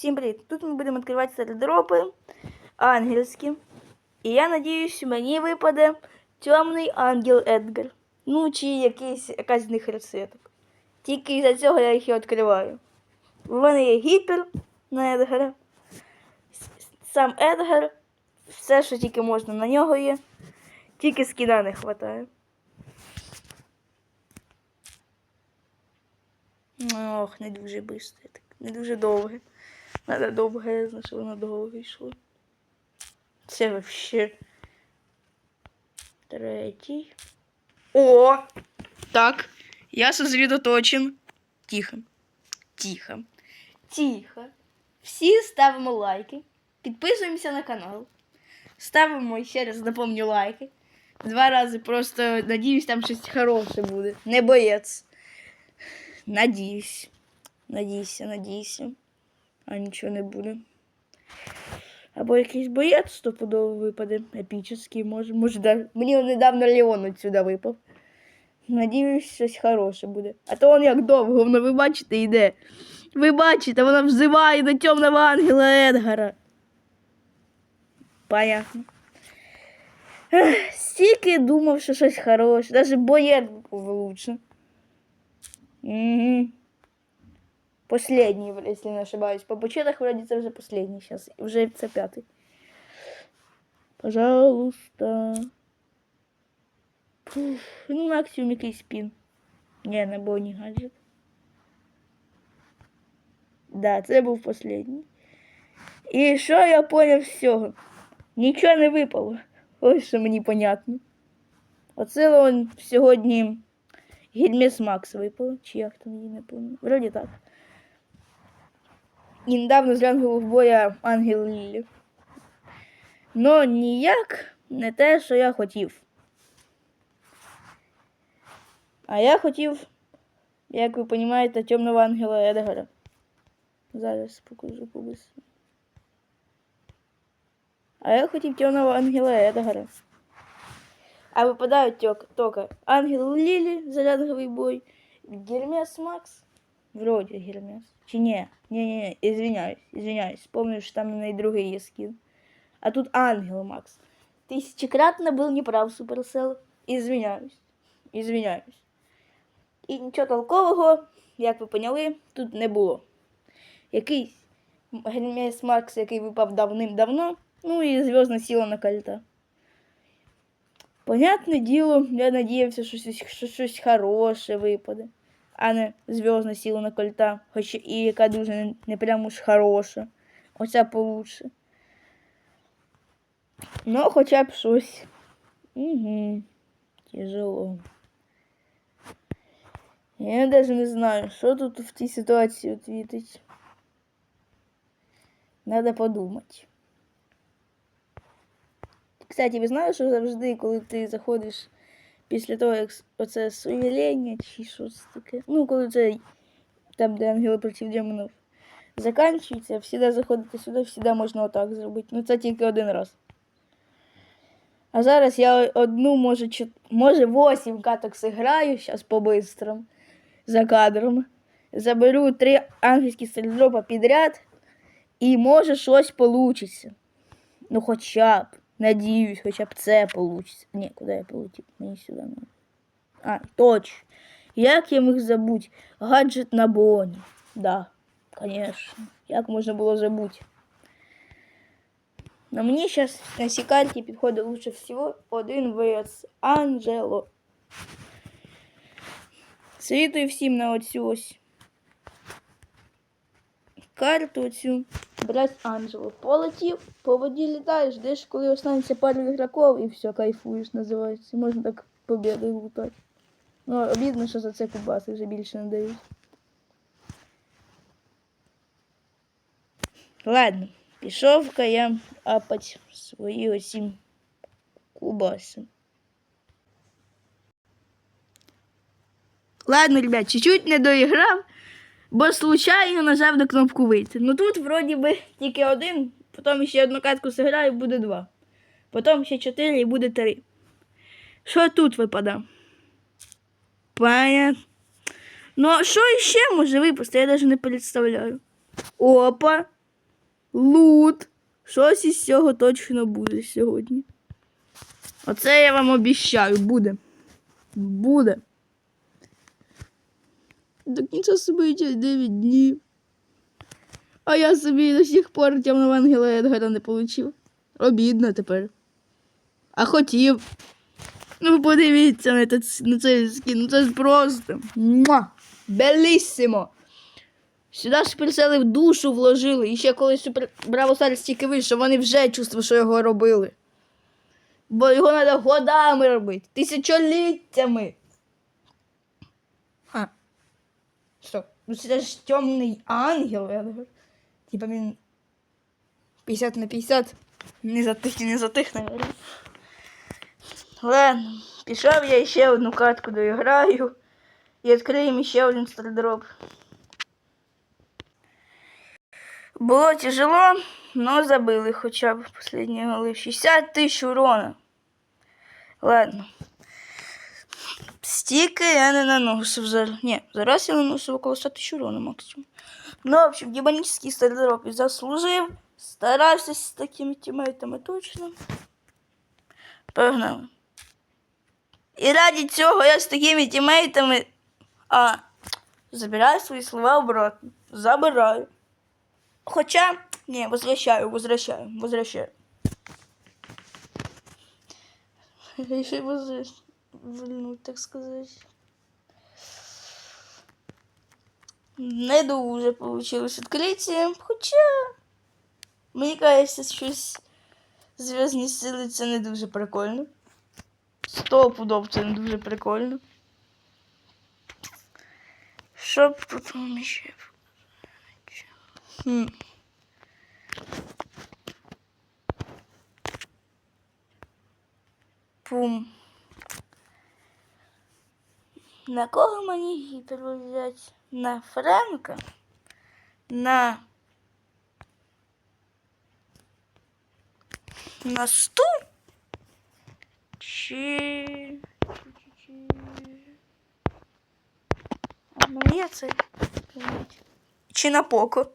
всім привіт! Тут ми будемо відкривати середропи ангельські. І я надіюсь, мені випаде темний ангел Едгар. Ну, чи якийсь, якась з. Тільки із-за цього я їх і відкриваю. У мене є гіпер на Едгара. Сам Едгар. Все, що тільки можна на нього є. Тільки скіна не вистачає. Ох, не дуже швидко, не дуже довге. Надо довге, я знаю, що воно довго йшло. Це вообще. Третій. О! Так. Я сосредоточен. Тихо. Тихо. Тихо. Всі ставимо лайки. Підписуємося на канал. Ставимо ще раз напомню лайки. Два рази просто надіюсь, там щось хороше буде. Не боєць. Надіюсь. Надійся, надійся. А нічого не буде. Або якийсь боєць стопудово випаде. Епічний, може. Може, да... мені недавно Леон отсюда випав. Надіюсь, щось хороше буде. А то он як довго, воно ви бачите, йде. Ви бачите, вона взиває до темного ангела Едгара. Понятно. Стільки думав, що щось хороше. Навіть боєць був лучше. Угу. Последний, если не ошибаюсь. По почетах вроде це вже последний сейчас. Вже це п'ятий. Пожалуйста. Фух, ну, максимум якийсь спін. Ні, не був ні гаджет. Да, це був последній. І що я поняв з? Нічого не випало. Ось що мені понятно. Оце он сьогодні Гельмес Макс випало. Чи там її не пам'ятаю. Вроді так. І недавно з рангового боя Ангел Лілі. Но ніяк не те, що я хотів. А я хотів, як ви розумієте, темного ангела Едгара. Зараз покажу побису. А я хотів темного ангела Едгара. А випадають тільки Ангел Лілі за ранговий бой, Гермес Макс. Вроде Гермес. Чи ні? Ні-ні-ні, извиняюсь, извиняюсь. Помню, що там і другий є скін. А тут Ангел Макс. Тысячекратно был неправ, Суперсел. Извиняюсь. Извиняюсь. І нічого толкового, як ви поняли, тут не було. Якийсь Гермес Макс, який випав давним-давно, ну і зв'язна сила на кольта. Понятне діло, я надіявся, що щось, що щось хороше випаде, а не зв'язна сила на кольта, хоч і яка дуже не, не прямо уж хороша. Оця получше. Ну, хоча б щось. Угу. Тяжело. Я даже не знаю, що тут в цій ситуації відвітить. Надо подумати. Кстати, ви знаєте, що завжди, коли ти заходиш після того, як оце суєлення чи щось таке. Ну, коли це там, де ангели проти демонів закінчується, завжди заходити сюди, завжди можна отак зробити. Ну це тільки один раз. А зараз я одну, може, чот... може 8 каток зіграю, зараз по-бистрому, за кадром. Заберу три ангельські стрільдропа підряд, і може щось получиться. Ну, хоча б. Надіюсь, хоча б це получиться. Ні, куди я полетів? Мені сюди надо. А, точно. Як я міг забути? Гаджет на боні. Да, конечно. Як можна було забути? Но мені зараз на цій карті підходить лучше всього один вираз Анджело. Світую всім на оцю ось Карту оцю. Брать Анджело. Полетів, по воді літаєш, ждеш, коли останеться пару ігроків і все, кайфуєш, називається. Можна так побіди лутати. Ну, обідно, що за це кубаси вже більше не дають. Ладно, пішов-ка я апать свої оці кубаси. Ладно, ребят, чуть-чуть не доіграв, бо случайно нажав на кнопку вийти. Ну тут вроді би тільки один, потім ще одну катку зіграю, буде два. Потім ще чотири і буде три. Що тут випадає? Понятно. Ну, а що ще може випасти, я навіть не представляю. Опа. лут. Щось із цього точно буде сьогодні. Оце я вам обіщаю, буде. Буде. До кінця события 9 днів. А я собі до сих пор темного ангела Едгара не получив. Обідно тепер. А хотів. Ну, подивіться на, те- на цей скін. Ну це ж просто. Муа! Белісімо! Сюди ж в душу вложили. І ще коли супер Браво Старс тільки вийшов, вони вже чувствували, що його робили. Бо його треба годами робити, тисячоліттями. А. Що? Ну це ж темний ангел, я думаю. Типа він 50 на 50. Не затих, не затих, наверное. Ладно, пішов я ще одну катку доіграю. І відкриємо ще один стардроп. Було тяжело, но забили хоча б последні голи. 60 тисяч урона. Ладно. Стільки я не наносив зараз. Ні, зараз я наносив около 100 тисяч урона максимум. Ну, в общем, демонический стардроп заслужив. Старався з такими тімейтами точно. Погнали. І раді цього я з такими тімейтами. А, забираю свої слова обратно. Забираю. Хоча, не, возвращаю, возвращаю, возвращаю. Решил возвращать, так сказать. Не дуже получилось відкриття, хоча, мені кажеться, щось зв'язні сили це не дуже прикольно. Сто пудов це не дуже прикольно. Що б тут вам ще? Хм. Пум. На кого мені гіпер взяти? На Френка? На. На сту? Чи. А мені це. Чи на поко?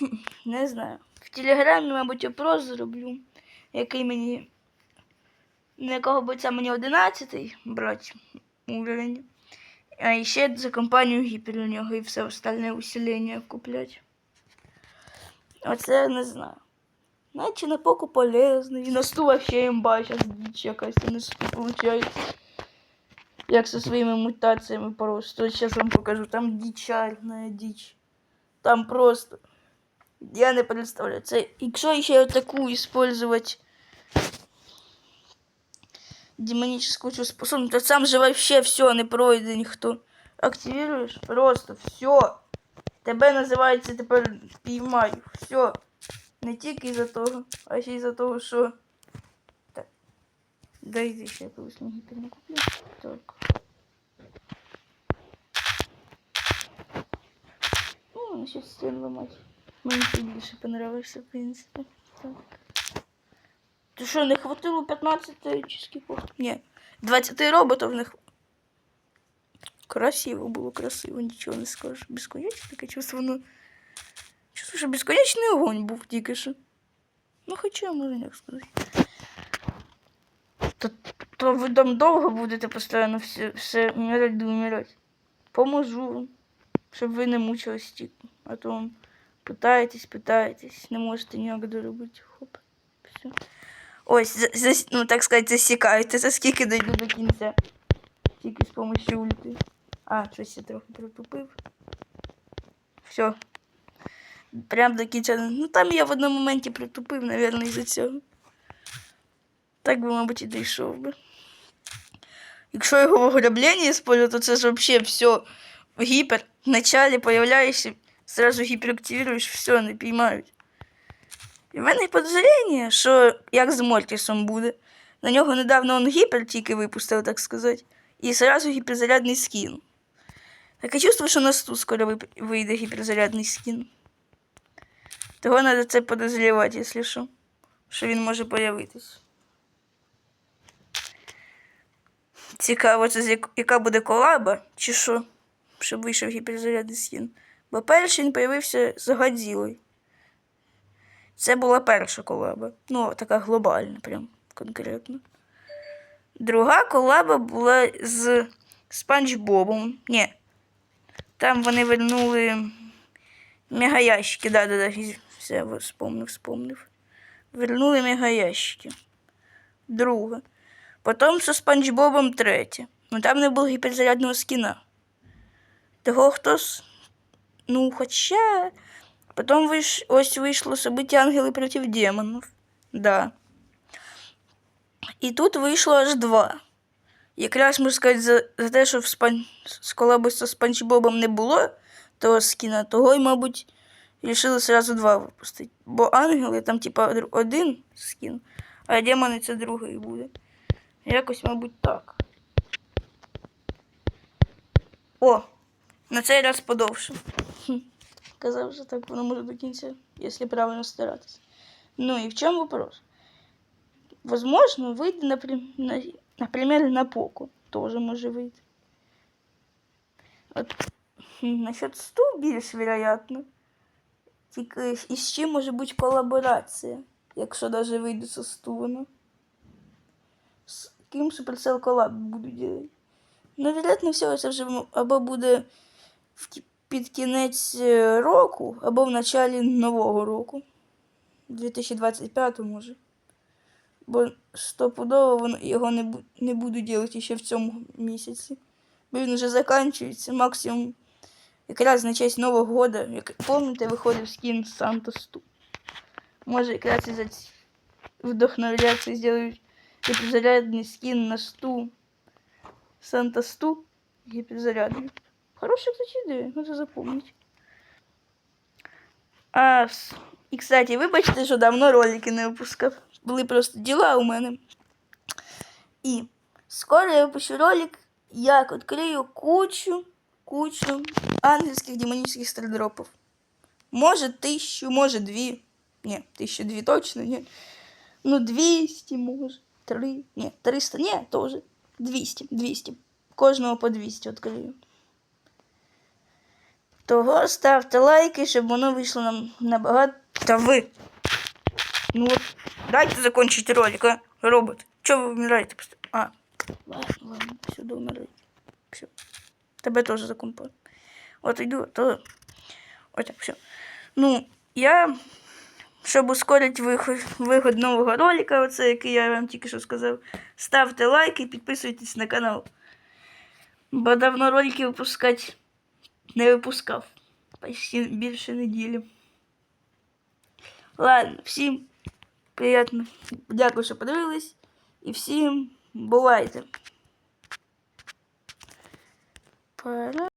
Не знаю. В телеграмі, мабуть, опрос зроблю, який мені. На якого бойця мені 11 брати уровень. А ще за компанію гіпер у нього і все остальне усилення куплять. Оце я не знаю. Наче на поку полезний. І на сту вообще імба, зараз діч якась і на сту виходить. Як зі своїми мутаціями просто. Зараз вам покажу. Там дичальна діч. Там просто. Я не представляю. Це, якщо ще таку использовать демоническую способность, то сам же вообще все не пройде ніхто. Активируєш просто все. Тебе називається тепер піймаю. Все. Не тільки із-за того, а ще й за того, що. Так. Дайте ще якусь гіпер не куплю. Так. Ну, насчет стін ламати. Мені це більше понравився, в принципі. Так. Ти що, не хватило 15 чи скільки? Ні. 20 роботів не хватило. Красиво було, красиво, нічого не скажеш. Безконечне таке чувство, ну. Чувство, що безконечний огонь був тільки що. Ну, хоча, можна як сказати. То, то ви там довго будете постійно все, все вмирати да. Поможу вам, щоб ви не мучились стільки. А то вам питаєтесь, питаєтесь, не можете ніяк доробити. Хоп, все. Ось, за, за, ну так сказати, засікаєте, за скільки дойду до кінця. Тільки з помощью ульти. А, щось я трохи притупив. Все. Прям до кінця. Ну там я в одному моменті притупив, мабуть, із-за цього. Так би, мабуть, і дійшов би. Якщо його в ограбленні использую, то це ж вообще все. Гіпер. В началі появляєшся, сразу гіперактивуєш, все, не піймають. І в мене підозріння, що як з Мортісом буде. На нього недавно он гіпер тільки випустив, так сказати. І сразу гіперзарядний скін. Таке чувство, що на сту скоро вийде гіперзарядний скін. Того треба це подозрівати, якщо що. Що він може появитись. Цікаво, це яка буде колаба, чи що, щоб вийшов гіперзарядний скін. Бо перший він появився з Годзілою. Це була перша колаба. Ну, така глобальна, прям конкретно. Друга колаба була з Спанч Бобом. Ні. Там вони вернули мегаящики. Да-да-да, все, вспомнив, вспомнив. Вернули мегаящики. Друга. Потім зі Спанч Бобом третя. Ну там не було гіперзарядного скіна. Того хтось. Ну, хоча. Потім виш... ось вийшло собиття ангели проти демонів. Да. І тут вийшло аж два. Якраз можна сказати, за, за те, що в спан... з колаби зі Спанч Бобом не було того скіна, того й, мабуть, рішили сразу два випустити. Бо ангели там, типа, один скін, а демони це другий буде. Якось, мабуть, так. О! На цей раз подовше. Хм. Казав, що так воно може до кінця, якщо правильно старатися. Ну і в чому вопрос? Возможно, выйдет, например, на, например, на Поко. Тоже може вийти. От, хм, насчет 100 більш вероятно. Тільки і з чим може бути колаборація, якщо навіть вийде со 100 воно. З ким Supercell колаб буду делать? Ну, вероятно, всього це вже м- або буде в кі- під кінець е, року, або в началі нового року. 2025 може. Бо стопудово його не, не буду робити ще в цьому місяці. Бо він вже закінчується максимум якраз на честь Нового года. Як пам'ятаєте, виходив скін Санта Сту. Може, якраз із-за ці- вдохновляться зроблять гіперзарядний скін на сту. Санта Сту гіперзарядний. Хороша, кстати, ідея, надо запомнить. А, с- і, кстати, вибачте, що давно ролики не випускав. Були просто діла у мене. І скоро я випущу ролик, як відкрию кучу, кучу ангельських демонічних стардропів. Може тисячу, може дві. Ні, тисячу дві точно, ні. Ну, 200, може. Три. Ні, 300, ні, теж. 200, 200. Кожного по 200 відкрию. Того ставте лайки, щоб воно вийшло нам набагато. Ви. Ну от, дайте закончити ролик, а, робот. Чого ви вмираєте? А, ладно, ладно, сюди вмираєте. Все. Тебе теж закомпаю. От йду, то. Ось так, все. Ну, я, щоб ускорити виход, виход нового ролика, оце, який я вам тільки що сказав, ставте лайки, підписуйтесь на канал. Бо давно ролики випускати не випускав. Почти більше неділі. Ладно, всім приємно. Дякую, що подивились. І всім бувайте. Пора.